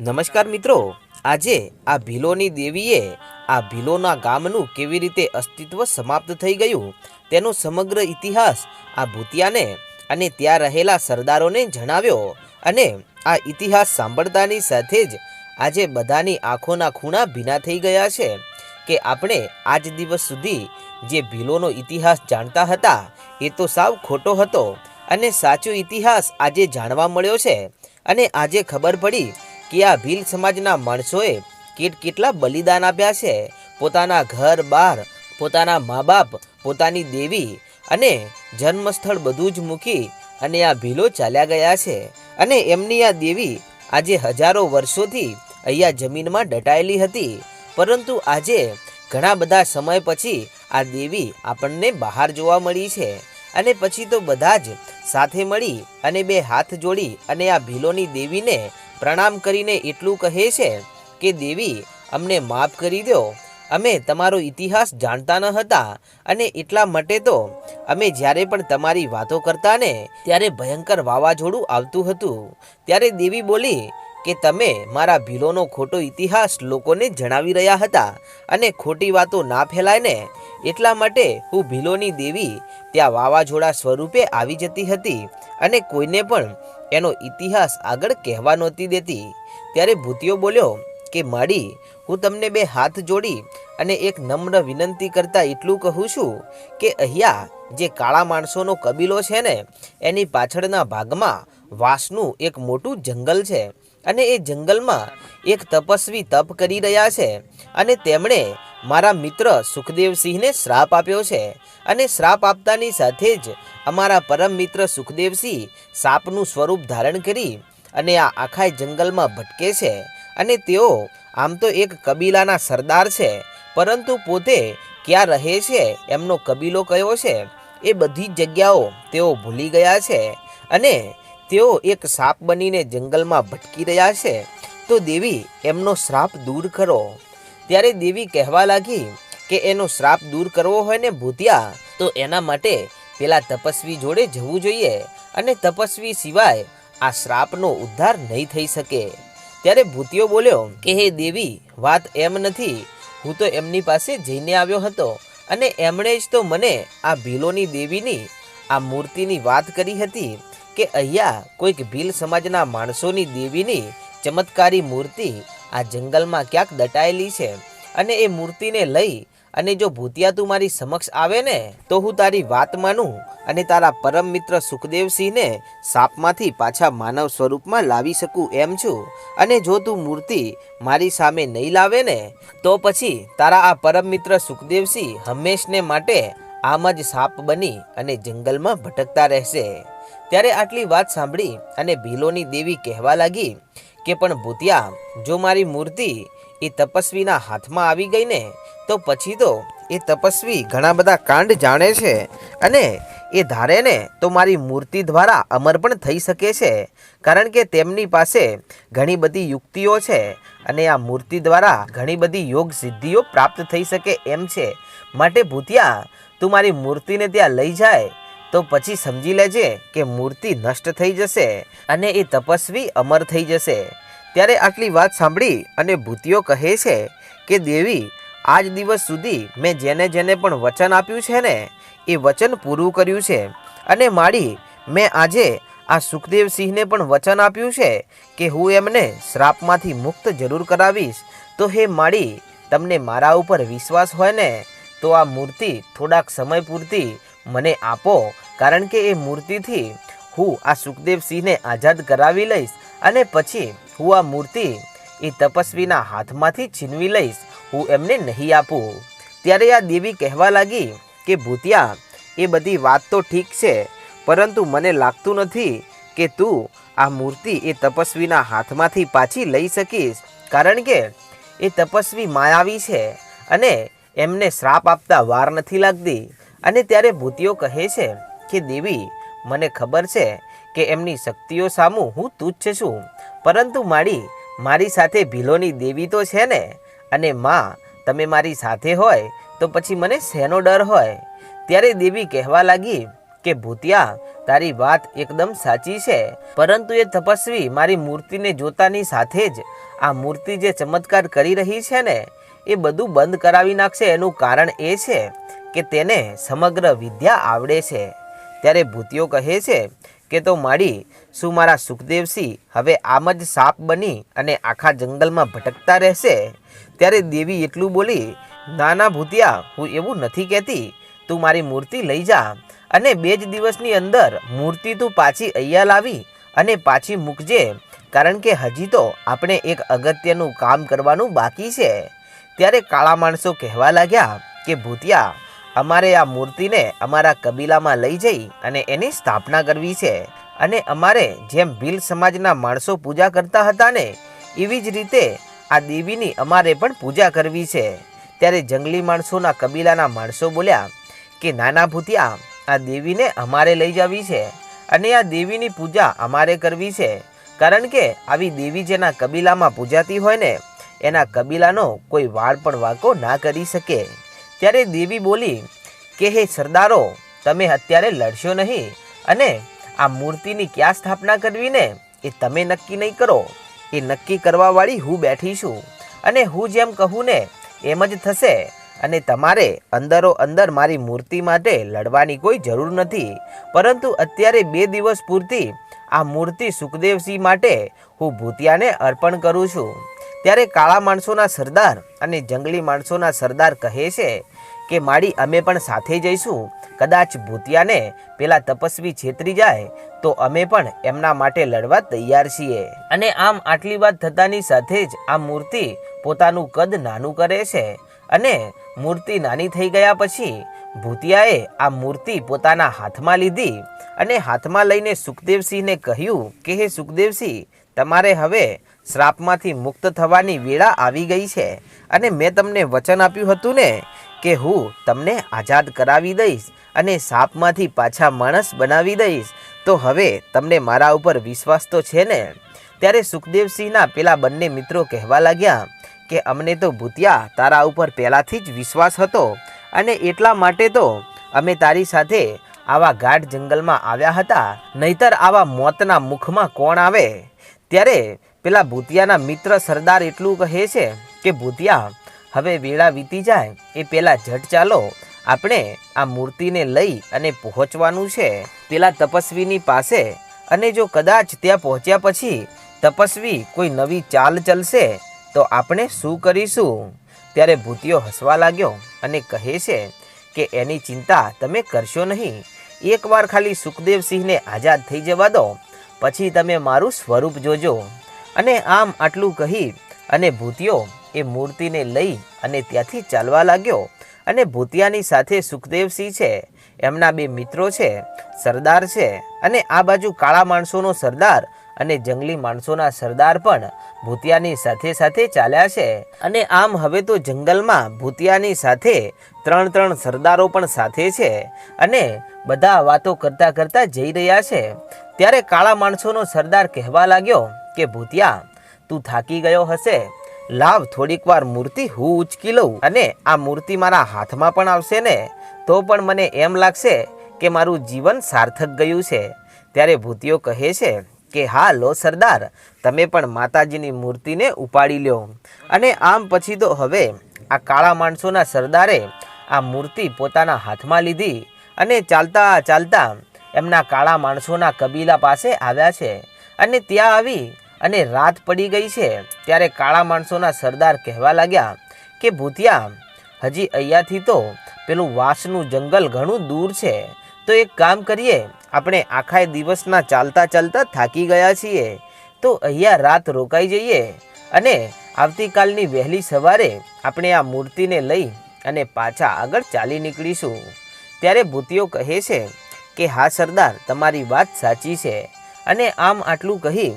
નમસ્કાર મિત્રો, આજે આ ભીલોની દેવીએ આ ભીલોના ગામનું કેવી રીતે અસ્તિત્વ સમાપ્ત થઈ ગયું તેનો સમગ્ર ઇતિહાસ આ ભૂતિયાને અને ત્યાં રહેલા સરદારોને જણાવ્યો અને આ ઇતિહાસ સાંભળતાની સાથે જ આજે બધાની આંખોના ખૂણા ભીના થઈ ગયા છે કે આપણે આજ દિવસ સુધી જે ભીલોનો ઇતિહાસ જાણતા હતા એ તો સાવ ખોટો હતો અને સાચો ઇતિહાસ આજે જાણવા મળ્યો છે અને આજે ખબર પડી કે આ ભીલ સમાજના માણસોએ કેટ કેટલા બલિદાન આપ્યા છે? પોતાના ઘર, બાર, પોતાના મા બાપ પોતાની દેવી અને જન્મસ્થળ બધું જ મૂકી અને આ ભીલો ચાલ્યા ગયા છે. અને એમની આ દેવી આજે હજારો વર્ષોથી અહીંયા જમીનમાં દટાયેલી હતી. પરંતુ આજે ઘણા બધા સમય પછી આ દેવી આપણને બહાર જોવા મળી છે અને પછી તો બધા જ સાથે મળી અને બે હાથ જોડી અને આ ભીલોની દેવીને પ્રણામ કરીને એટલું કહે છે કે, દેવી, અમને માફ કરી દો. અમે તમારો ઇતિહાસ જાણતા ન હતા અને એટલા માટે તો અમે જ્યારે પણ તમારી વાતો કરતા ને ત્યારે ભયંકર વાવાઝોડું આવતું હતું. ત્યારે દેવી બોલી કે, તમે મારા ભીલોનો ખોટો ઇતિહાસ લોકોને જણાવી રહ્યા હતા અને ખોટી વાતો ના ફેલાય ને એટલા માટે હું ભીલોની દેવી ત્યાં વાવાઝોડા સ્વરૂપે આવી જતી હતી અને કોઈને પણ એનો ઇતિહાસ આગળ કહેવા નહોતી દેતી. ત્યારે ભૂતિયો બોલ્યો કે, માડી, હું તમને બે હાથ જોડી અને એક નમ્ર વિનંતી કરતાં એટલું કહું છું કે અહીંયા જે કાળા માણસોનો કબીલો છે ને, એની પાછળના ભાગમાં વાંસનું એક મોટું જંગલ છે. અને એ જંગલમાં એક તપસ્વી તપ કરી રહ્યા છે અને તેમણે મારા મિત્ર સુખદેવસિંહને શ્રાપ આપ્યો છે અને શ્રાપ આપતાની સાથે જ અમારા પરમ મિત્ર સુખદેવસિંહ સાપનું સ્વરૂપ ધારણ કરી અને આ આખા જંગલમાં ભટકે છે અને તેઓ આમ તો એક કબીલાના સરદાર છે, પરંતુ પોતે ક્યાં રહે છે એમનો કબીલો કયો છે એ બધી જગ્યાઓ તેઓ ભૂલી ગયા છે અને તેઓ એક સાપ બનીને જંગલમાં ભટકી રહ્યા છે, તો દેવી એમનો શ્રાપ દૂર કરો. ત્યારે દેવી કહેવા લાગી કે એનો શ્રાપ દૂર કરવો હોય ને ભૂતિયા, તો એના માટે પેલા તપસ્વી જોડે જવું જોઈએ અને તપસ્વી સિવાય આ શ્રાપનો ઉદ્ધાર નહીં થઈ શકે. ત્યારે ભૂતિયો બોલ્યો, કે હે દેવી, વાત એમ નથી. હું તો એમની પાસે જઈને આવ્યો હતો અને એમણે જ તો મને આ ભીલોની દેવીની આ મૂર્તિની વાત કરી હતી. કે અહીંયા કોઈક ભીલ સમાજના માણસોની દેવીની ચમત્કારી મૂર્તિ આ જંગલમાં ક્યાંક દટાયેલી છે. અને એ મૂર્તિને લઈ અને જો ભૂતિયા તું મારી સમક્ષ આવે ને, તો હું તારી વાત માનું અને તારા પરમ મિત્ર સુખદેવસિંહને સાપમાંથી પાછા માનવ સ્વરૂપમાં લાવી શકું એમ છું. અને જો તું મૂર્તિ મારી સામે નહીં લાવે ને, તો પછી તારા આ પરમ મિત્ર સુખદેવસિંહ હંમેશને માટે આમ જ સાપ બની અને જંગલમાં ભટકતા રહેશે. ત્યારે આટલી વાત સાંભળી અને ભીલોની દેવી કહેવા લાગી કે, પણ ભૂતિયા, જો મારી મૂર્તિ એ તપસ્વીના હાથમાં આવી ગઈ ને, તો પછી તો એ તપસ્વી ઘણા બધા કાંડ જાણે છે અને એ ધારે ને તો મારી મૂર્તિ દ્વારા અમર પણ થઈ શકે છે, કારણ કે તેમની પાસે ઘણી બધી યુક્તિઓ છે અને આ મૂર્તિ દ્વારા ઘણી બધી યોગ સિદ્ધિઓ પ્રાપ્ત થઈ શકે એમ છે. માટે ભૂતિયા, તું મારી મૂર્તિને ત્યાં લઈ જાય તો પછી સમજી લેજે કે મૂર્તિ નષ્ટ થઈ જશે અને એ તપસ્વી અમર થઈ જશે. ત્યારે આટલી વાત સાંભળી અને ભૂતિઓ કહે છે કે, દેવી, આજ દિવસ સુધી મેં જેને જેને પણ વચન આપ્યું છે ને, એ વચન પૂરું કર્યું છે. અને માળી મેં આજે આ સુખદેવસિંહને પણ વચન આપ્યું છે કે, હું એમને શ્રાપમાંથી મુક્ત જરૂર કરાવીશ. તો હે માળી તમને મારા ઉપર વિશ્વાસ હોય ને, તો આ મૂર્તિ થોડાક સમય પૂરતી મને આપો, કારણ કે એ મૂર્તિથી હું આ સુખદેવસિંહને આઝાદ કરાવી લઈશ અને પછી હું આ મૂર્તિ એ તપસ્વીના હાથમાંથી છીનવી લઈશ, હું એમને નહીં આપું. ત્યારે આ દેવી કહેવા લાગી કે, ભૂતિયા, એ બધી વાત તો ઠીક છે, પરંતુ મને લાગતું નથી કે તું આ મૂર્તિ એ તપસ્વીના હાથમાંથી પાછી લઈ શકીશ, કારણ કે એ તપસ્વી માયાવી છે અને એમને શ્રાપ આપતા વાર નથી લાગતી. અને ત્યારે ભૂતિઓ કહે છે કે, દેવી, મને ખબર છે કે એમની શક્તિઓ સામું હું તુચ્છ છું, પરંતુ મારી મારી સાથે ભીલોની દેવી તો છે ને? અને માં, તમે મારી સાથે હોય, તો પછી મને શેનો ડર હોય? ત્યારે દેવી કહેવા લાગી કે, ભૂતિયા, તારી વાત એકદમ સાચી છે, પરંતુ એ તપસ્વી મારી મૂર્તિને જોતાની સાથે જ આ મૂર્તિ જે ચમત્કાર કરી રહી છે ને, એ બધું બંધ કરાવી નાખશે. એનું કારણ એ છે કે તેને સમગ્ર વિદ્યા આવડે છે. ત્યારે ભૂતિયો કહે છે કે, તો માડી, શું મારા સુખદેવસિંહ હવે આમ જ સાપ બની અને આખા જંગલમાં ભટકતા રહેશે? ત્યારે દેવી એટલું બોલી, નાના ભૂતિયા, હું એવું નથી કહેતી. તું મારી મૂર્તિ લઈ જા અને બે જ દિવસની અંદર મૂર્તિ તું પાછી અહીંયા લાવી અને પાછી મૂકજે, કારણ કે હજી તો આપણે એક અગત્યનું કામ કરવાનું બાકી છે. ત્યારે કાળા માણસો કહેવા લાગ્યા કે, ભૂતિયા અમારે આ મૂર્તિને અમારા કબીલામાં લઈ જઈ અને એની સ્થાપના કરવી છે. અને અમારે જેમ ભીલ સમાજના માણસો પૂજા કરતા હતા ને, એવી જ રીતે આ દેવીની અમારે પણ પૂજા કરવી છે. ત્યારે જંગલી માણસોના કબીલાના માણસો બોલ્યા કે, નાના ભૂતિયા, આ દેવીને અમારે લઈ જવી છે અને આ દેવીની પૂજા અમારે કરવી છે. કારણ કે આવી દેવી જેના કબીલામાં પૂજાતી હોય ને, એના કબીલાનો કોઈ વાળ પણ વાંકો ના કરી શકે. ત્યારે દેવી બોલી, કે હે સરદારો, તમે અત્યારે લડશો નહીં અને આ મૂર્તિની ક્યાં સ્થાપના કરવી ને એ તમે નક્કી નહીં કરો. એ નક્કી કરવાવાળી હું બેઠી છું અને હું જેમ કહું ને એમ જ થશે અને તમારે અંદરો અંદર મારી મૂર્તિ માટે લડવાની કોઈ જરૂર નથી. પરંતુ અત્યારે બે દિવસ પૂરતી આ મૂર્તિ સુખદેવસિંહ માટે હું ભૂતિયાને અર્પણ કરું છું. ત્યારે કાળા માણસોના સરદાર અને જંગલી માણસોના સરદાર કહે છે કે માડી અમે પણ સાથે જઈશું? કદાચ ભૂતિયાને પેલા તપસ્વી છેતરી જાય, તો અમે પણ એમના માટે લડવા તૈયાર છીએ. અને આમ આટલી વાત થતાની સાથે જ આ મૂર્તિ પોતાનું કદ નાનું કરે છે. અને મૂર્તિ નાની થઈ ગયા પછી ભૂતિયાએ આ મૂર્તિ પોતાના હાથમાં લીધી અને હાથમાં લઈને સુખદેવસિંહને કહ્યું કે, હે સુખદેવસિંહ, તમારે હવે શ્રાપમાંથી મુક્ત થવાની વેળા આવી ગઈ છે. અને મેં તમને વચન આપ્યું હતું ને કે હું તમને આઝાદ કરાવી દઈશ અને સાપમાંથી પાછા માણસ બનાવી દઈશ, તો હવે તમને મારા ઉપર વિશ્વાસ તો છે ને? ત્યારે સુખદેવસિંહના પેલા બંને મિત્રો કહેવા લાગ્યા કે અમને તો ભૂતિયા તારા ઉપર પહેલાંથી જ વિશ્વાસ હતો અને એટલા માટે તો અમે તારી સાથે આવા ગાઢ જંગલમાં આવ્યા હતા, નહીતર આવા મોતના મુખમાં કોણ આવે? ત્યારે પેલા ભૂતિયાના મિત્ર સરદાર એટલું કહે છે કે ભૂતિયા હવે વેળા વીતી જાય એ પહેલાં ઝટ ચાલો, આપણે આ મૂર્તિને લઈ અને પહોંચવાનું છે. પેલા તપસ્વીની પાસે અને જો કદાચ ત્યાં પહોંચ્યા પછી તપસ્વી કોઈ નવી ચાલ ચલશે, તો આપણે શું કરીશું? ત્યારે ભૂતિયો હસવા લાગ્યો અને કહે છે કે, એની ચિંતા તમે કરશો નહીં. એકવાર ખાલી સુખદેવસિંહને આઝાદ થઈ જવા દો, પછી તમે મારું સ્વરૂપ જોજો. અને આમ આટલું કહી અને ભૂતિયો એ મૂર્તિને લઈ અને ત્યાંથી ચાલવા લાગ્યો. અને ભૂતિયાની સાથે સુખદેવસિંહ છે, એમના બે મિત્રો છે, સરદાર છે અને આ બાજુ કાળા માણસોનો સરદાર અને જંગલી માણસોના સરદાર પણ ભૂતિયાની સાથે સાથે ચાલ્યા છે. અને આમ હવે તો જંગલમાં ભૂતિયાની સાથે ત્રણ ત્રણ સરદારો પણ સાથે છે અને બધા વાતો કરતા કરતા જઈ રહ્યા છે. ત્યારે કાળા માણસોનો સરદાર કહેવા લાગ્યો કે, ભૂતિયા, તું થાકી ગયો હશે. લાવ, થોડીક વાર મૂર્તિ હું ઉચકી લઉં અને આ મૂર્તિ મારા હાથમાં પણ આવશે ને, તો પણ મને એમ લાગશે કે મારું જીવન સાર્થક ગયું છે. ત્યારે ભૂતિયો કહે છે કે, હા, લો સરદાર, તમે પણ માતાજીની મૂર્તિને ઉપાડી લ્યો. અને આમ પછી તો હવે આ કાળા માણસોના સરદારે આ મૂર્તિ પોતાના હાથમાં લીધી અને ચાલતા ચાલતા એમના કાળા માણસોના કબીલા પાસે આવ્યા છે. અને ત્યાં આવી અને રાત પડી ગઈ છે ત્યારે કાળા માણસોના સરદાર કહેવા લાગ્યા કે, ભૂતિયા, હજી અહીંયાથી તો પેલું વાંસનું જંગલ ઘણું દૂર છે. તો એક કામ કરીએ, આપણે આખા દિવસના ચાલતા ચાલતા થાકી ગયા છીએ. તો અહીંયા રાત રોકાઈ જઈએ અને આવતીકાલની વહેલી સવારે આપણે આ મૂર્તિને લઈ અને પાછા આગળ ચાલી નીકળીશું. ત્યારે ભૂતિઓ કહે છે કે, હા સરદાર, તમારી વાત સાચી છે. અને આમ આટલું કહી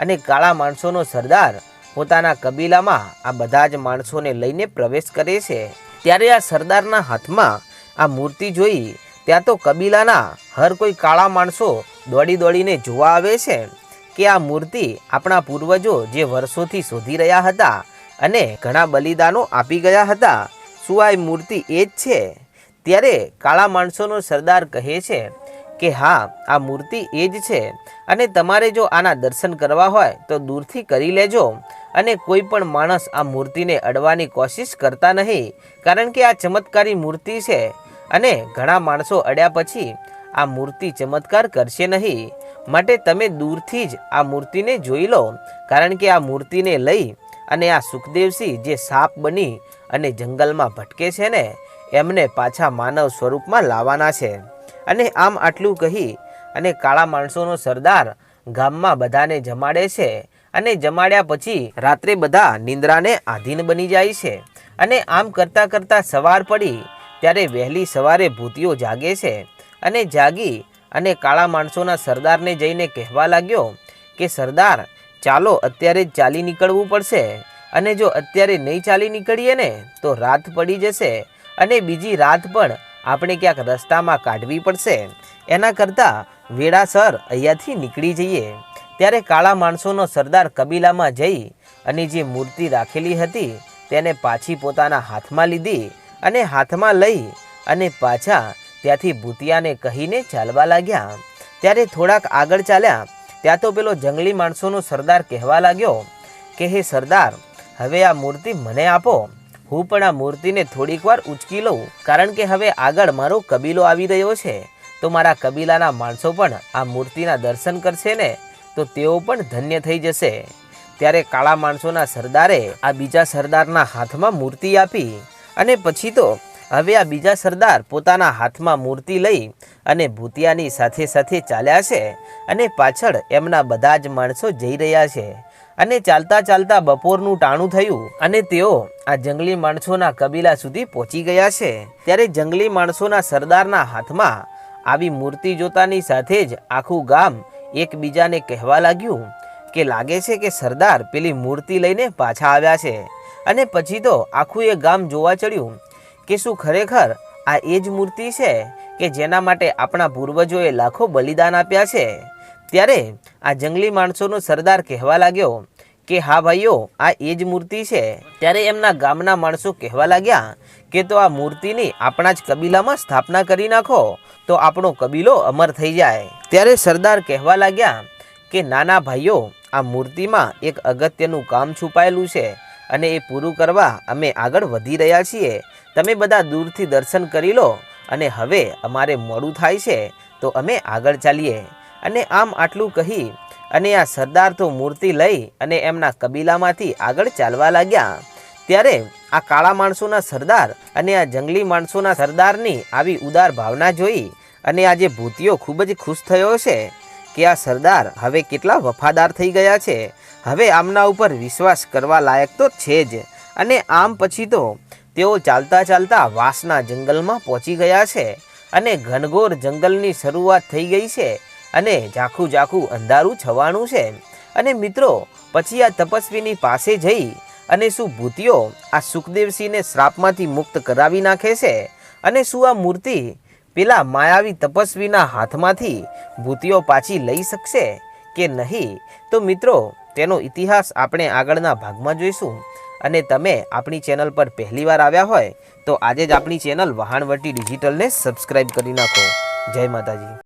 અને કાળા માણસોનો સરદાર પોતાના કબીલામાં આ બધા જ માણસોને લઈને પ્રવેશ કરે છે. ત્યારે આ સરદારના હાથમાં આ મૂર્તિ જોઈ ત્યાં તો કબીલાના હર કોઈ કાળા માણસો દોડી દોડીને જોવા આવે છે કે આ મૂર્તિ આપણા પૂર્વજો જે વર્ષોથી શોધી રહ્યા હતા અને ઘણા બલિદાનો આપી ગયા હતા. શું આ મૂર્તિ એ જ છે? ત્યારે કાળા માણસોનો સરદાર કહે છે કે હા, આ મૂર્તિ એ જ છે અને તમારે જો આના દર્શન કરવા હોય તો દૂરથી કરી લેજો અને કોઈ પણ માણસ આ મૂર્તિને અડવાની કોશિશ કરતા નહીં, કારણ કે આ ચમત્કારી મૂર્તિ છે અને ઘણા માણસો અડ્યા પછી આ મૂર્તિ ચમત્કાર કરશે નહીં. માટે તમે દૂરથી જ આ મૂર્તિને જોઈ લો, કારણ કે આ મૂર્તિને લઈ અને આ સુખદેવસિંહ જે સાપ બની અને જંગલમાં ભટકે છે ને, એમને પાછા માનવ સ્વરૂપમાં લાવવાના છે. અને આમ આટલું કહી અને કાળા માણસોનો સરદાર ગામમાં બધાને જમાડે છે અને જમાડ્યા પછી રાત્રે બધા નિંદ્રાને આધીન બની જાય છે. અને આમ કરતાં કરતાં સવાર પડી ત્યારે વહેલી સવારે ભૂતિઓ જાગે છે અને જાગી અને કાળા માણસોના સરદારને જઈને કહેવા લાગ્યો કે, સરદાર, ચાલો અત્યારે ચાલી નીકળવું પડશે. અને જો અત્યારે નહીં ચાલી નીકળીએ ને, તો રાત પડી જશે. અને બીજી રાત પણ આપણે ક્યાંક રસ્તામાં કાઢવી પડશે. એના કરતાં વેળાસર અહીંયાથી નીકળી જઈએ. ત્યારે કાળા માણસોનો સરદાર કબીલામાં જઈ અને જે મૂર્તિ રાખેલી હતી તેને પાછી પોતાના હાથમાં લીધી અને હાથમાં લઈ અને પાછા ત્યાંથી ભૂતિયાને કહીને ચાલવા લાગ્યા. ત્યારે થોડાક આગળ ચાલ્યા, ત્યાં તો પેલો જંગલી માણસોનો સરદાર કહેવા લાગ્યો કે, હે સરદાર, હવે આ મૂર્તિ મને આપો. હું પણ આ મૂર્તિને થોડીક વાર ઉચકી લઉં, કારણ કે હવે આગળ મારો કબીલો આવી રહ્યો છે. તો મારા કબીલાના માણસો પણ આ મૂર્તિના દર્શન કરશે ને, તો તેઓ પણ ધન્ય થઈ જશે. ત્યારે કાળા માણસોના સરદારે આ બીજા સરદારના હાથમાં મૂર્તિ આપી, અને પછી તો હવે આ બીજા સરદાર પોતાના હાથમાં મૂર્તિ લઈ અને ભૂતિયાની સાથે સાથે ચાલ્યા છે, અને પાછળ એમના બધા જ માણસો જઈ રહ્યા છે. અને ચાલતા ચાલતા બપોરનું ટાણું થયું અને તેઓ આ જંગલી માણસોના કબીલા સુધી પહોંચી ગયા છે. ત્યારે જંગલી માણસોના સરદારના હાથમાં આવી મૂર્તિ જોતાની સાથે જ આખું ગામ એકબીજાને કહેવા લાગ્યું કે લાગે છે કે સરદાર પેલી મૂર્તિ લઈને પાછા આવ્યા છે. અને પછી તો આખું એ ગામ જોવા ચડ્યું કે શું ખરેખર આ એ જ મૂર્તિ છે કે જેના માટે આપણા પૂર્વજોએ લાખો બલિદાન આપ્યા છે? ત્યારે આ જંગલી માણસોનો સરદાર કહેવા લાગ્યો કે, હા ભાઈઓ, આ એ જ મૂર્તિ છે. ત્યારે એમના ગામના માણસો કહેવા લાગ્યા કે, તો આ મૂર્તિની આપણા જ કબીલામાં સ્થાપના કરી નાખો, તો આપણો કબીલો અમર થઈ જાય. ત્યારે સરદાર કહેવા લાગ્યા કે, નાના ભાઈઓ, આ મૂર્તિમાં એક અગત્યનું કામ છુપાયેલું છે અને એ પૂરું કરવા અમે આગળ વધી રહ્યા છીએ. તમે બધા દૂરથી દર્શન કરી લો અને હવે અમારે મોડું થાય છે, તો અમે આગળ ચાલીએ. અને આમ આટલું કહી અને આ સરદાર તો મૂર્તિ લઈ અને એમના કબીલામાંથી આગળ ચાલવા લાગ્યા. ત્યારે આ કાળા માણસોના સરદાર અને આ જંગલી માણસોના સરદારની આવી ઉદાર ભાવના જોઈ અને આ જે ભૂતિઓ ખૂબ જ ખુશ થયો છે કે આ સરદાર હવે કેટલા વફાદાર થઈ ગયા છે. હવે આમના ઉપર વિશ્વાસ કરવા લાયક તો છે જ અને આમ પછી તો તેઓ ચાલતા ચાલતા વાસના જંગલમાં પહોંચી ગયા છે અને ઘનઘોર જંગલની શરૂઆત થઈ ગઈ છે. અને ઝાખું ઝાખું અંધારું છવાણું છે. અને મિત્રો, પછી આ તપસ્વીની પાસે જઈ અને શું ભૂતિઓ આ સુખદેવસિંહને શ્રાપમાંથી મુક્ત કરાવી નાખે છે? અને શું આ મૂર્તિ પેલા માયાવી તપસ્વીના હાથમાંથી ભૂતિઓ પાછી લઈ શકશે કે નહીં? તો મિત્રો, તેનો ઇતિહાસ આપણે આગળના ભાગમાં જોઈશું. અને તમે આપણી ચેનલ પર પહેલીવાર આવ્યા હોય, તો આજે જ આપણી ચેનલ વહાણવટી ડિજિટલને સબસ્ક્રાઈબ કરી નાખો. જય માતાજી.